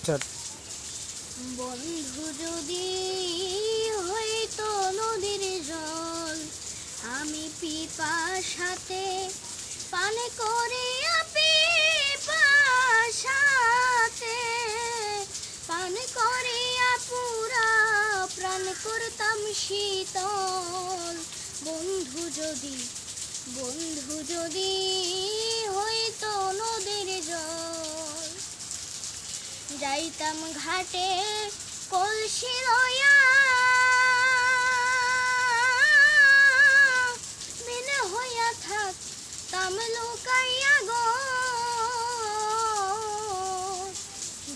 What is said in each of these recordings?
Start বন্ধু যদি হইতো নদীর জল, আমি করে পিপাসাতে পান করে পুরা প্রাণ করতাম শীতল। বন্ধু যদি বন্ধু যদি যাইতাম ঘাটে কলসি লয়া হইয়া থাকতাম লুকাইয়া গো।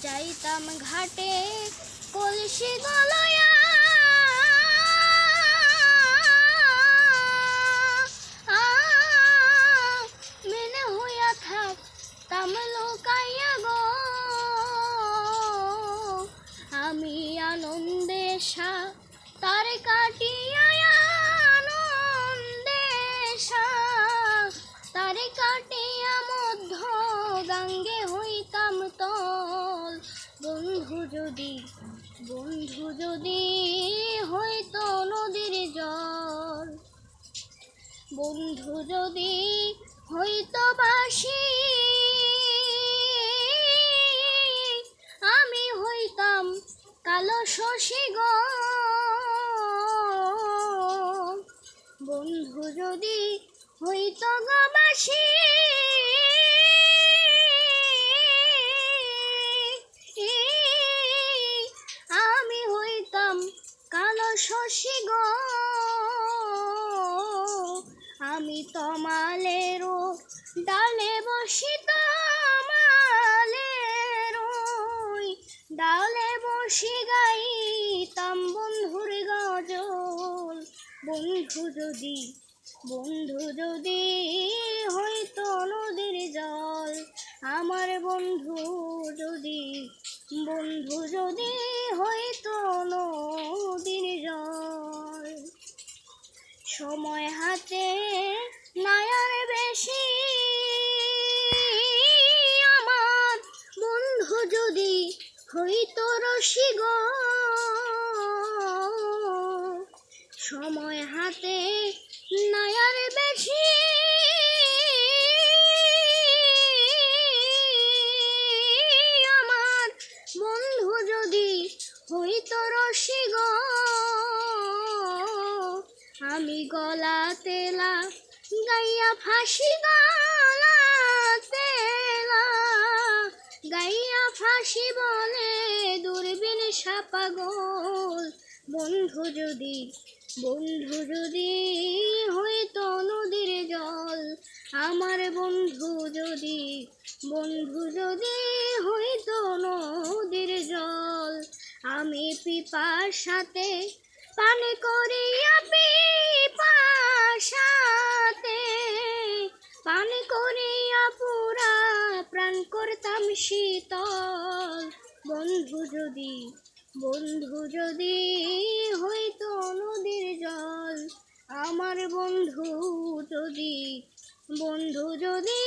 যাইতাম ঘাটে কলসি গলয়া বিনে হইয়া থাকতাম লুকাইয়া গো। তার কাটিয়া আনন্দে সা। তার কাটিয়া গাঙ্গে হইতাম তল। বন্ধু যদি বন্ধু যদি হইতো নদীর জল। বন্ধু যদি হইতো বাসি আমি হইতাম কালো শশী গো। বন্ধু যদি হইতো গবাসি আমি হইতাম কালো শশী গো। আমি তমালেরও ডালে বসি তমালেরও ডালে বসি গাইতাম বন্ধু যদি বন্ধু যদি হইতো নদীর জল। আমার বন্ধু যদি বন্ধু যদি হইতো নদীর জল। সময় হাতে নায়ার বেশি। আমার বন্ধু যদি হইতো রসি হাতে নায়ার বেশি। আমার বন্ধু যদি হইতো গো আমি গলা তেলা গাইয়া ফাঁসি গলা তেলা গাইয়া ফাঁসি বলে দূরবীন সাপাগল বন্ধু যদি বন্ধু যদি হইতো নদীর জল, আমার বন্ধু যদি বন্ধু যদি হইতো নদীর জল, আমি পিপার সাথে পান করিয়া পিপাসাতে পান করিয়া পুরা প্রাণ করতাম শীতল। বন্ধু যদি বন্ধু যদি যদি